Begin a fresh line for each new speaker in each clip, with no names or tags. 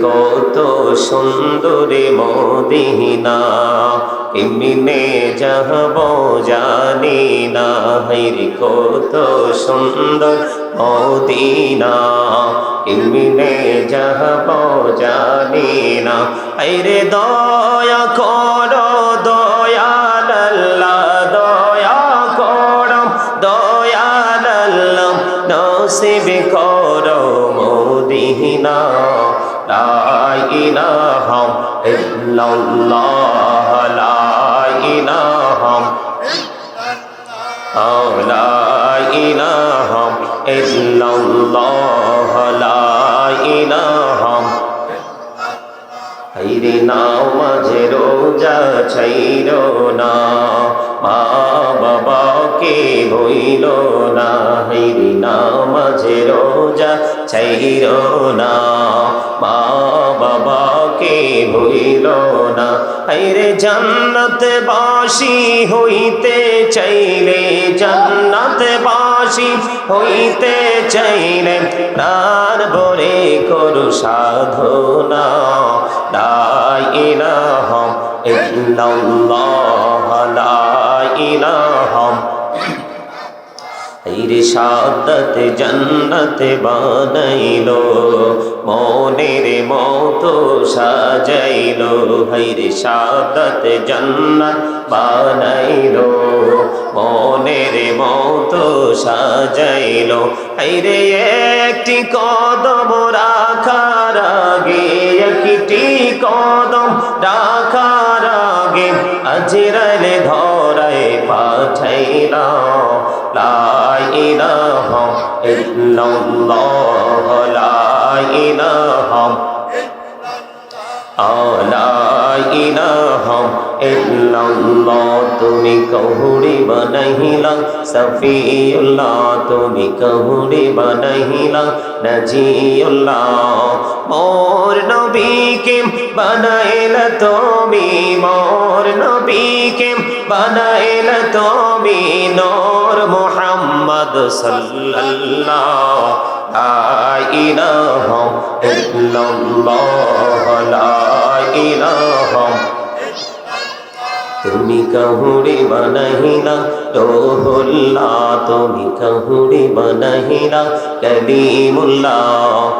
কত সুন্দরী মদিনা এমনি যাহব জানি না হেরি কত সুন্দর মদিনা এমনি যাহব জানি না হাইরে দয়া কর الله لا إله أو لا إله إلا الله لا إله হাইরে নাও মাঝে রোজা ছাইর না। মা বাবাকে হইল না। হাইরে নাও মাঝে রোজা ছাইর না। মা বাবাকে হইল না হাইরে বাসি হইতে চাইলে জান্নাত বাসি হইতে চাইলে প্রাণ ভরে করু সাধনা। ইলাহা ইল্লাল্লাহ, লা ইলাহা হাইরে সাদত জন্নত বানাইলো, মনের মতো সাজাইলো হাইরে সাদত জন্নত বানাইলো, মনের মতো সাজাইলো। হাইরে একটি কদম রাখার আগে, একটি কদম রাখার আগে, আজরাইলে ধরায় পাঠাইলা লা ইলাহা ইল্লাল্লাহ, লা ইলাহা লা ইলাহা ইল্লাল্লাহ, তুমি কহুড়ি বানাইলা। সফিউল্লাহ, তুমি কহুড়ি বানাইলা। নজিউল্লাহ মোর নবীকে বানাইলা তুমি, মোর নবীকে বানাইলা তুমি নূর মুহাম্মদ সাল্লাল্লাহ লা ইলাহা ইল্লাল্লাহ লা ইলাহা তুমি কহুড়ি বানাহিলা রোহুল্লাহ, তুমি কহুড়ি বানাহিলা কলিমুল্লাহ।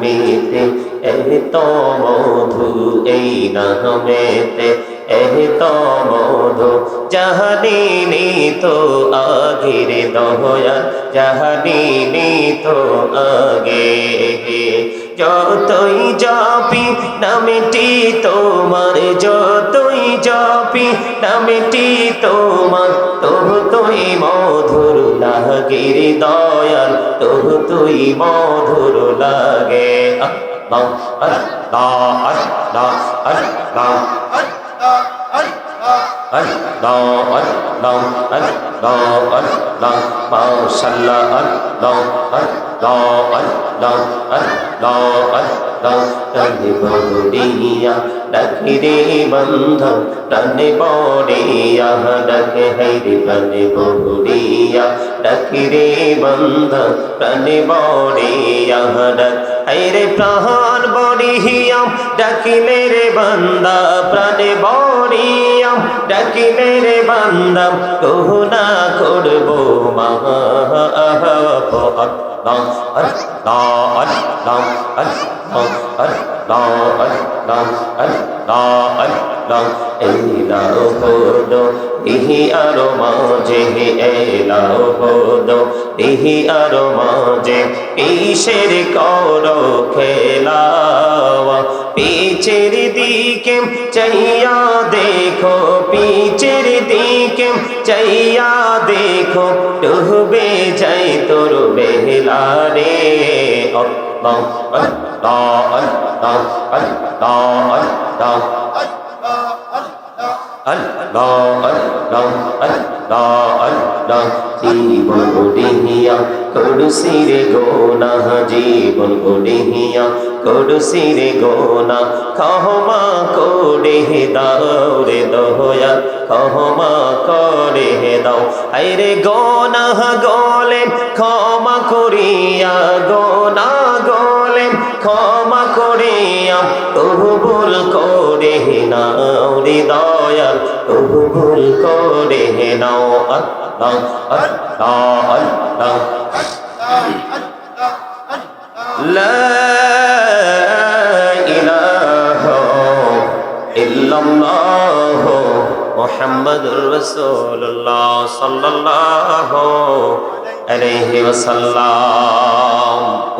মেতে এত এই নামেতে এত মধু জাহানি তো আগের দয়া জাহানি তো আগে যতই জাপি নামেটি তোমার যতই জাপি নামেটি তোমার তবু তুই মধুর লাগে রে দয়াল তবু তুই মধুর লাগে আল্লাহ আল্লাহ আল্লাহ আল্লাহ Allah, Allah, Allah, Allah, Allah, Allah, Allah, আল্লাহ আল্লাহ আল্লাহ প্রাণে বড়িয়া डिबंध डने बोरिया डक हरि बन बोरिया। डकिरे बंध डने बोरिया डक हरे प्रहान बोरिया। डकी मेरे बंद, प्रण बोरिया। डकी मेरे बंद, तू न खुड़बो महा अर अर अर अर अर अर এলাও হলো ইহি আরও মাঝে এলাও হলো ইহি আরও মাঝে কিসের করো খেলাওয়া পিছের দিকে চাইয়া দেখো পিছের দিকে চাইয়া দেখো ডুবে যাই তোর বেলা রে জীবন উডিহিয়া করুসির গোনা জীবন উডিহিয়া করুসির গোনা কহমা করে দাও রে দোয়া ক্ষমা করে দাও আইরে গোনা গলে ক্ষমা করিয়া গো ক্ষমা করিয়া, কবুল করে নাও হৃদয়াল, কবুল করে নাও আল্লাহ আল্লাহ আল্লাহ লা ইলাহা ইল্লাল্লাহ মুহাম্মাদুর রাসূলুল্লাহ সাল্লাল্লাহু আলাইহি ওয়াসাল্লাম।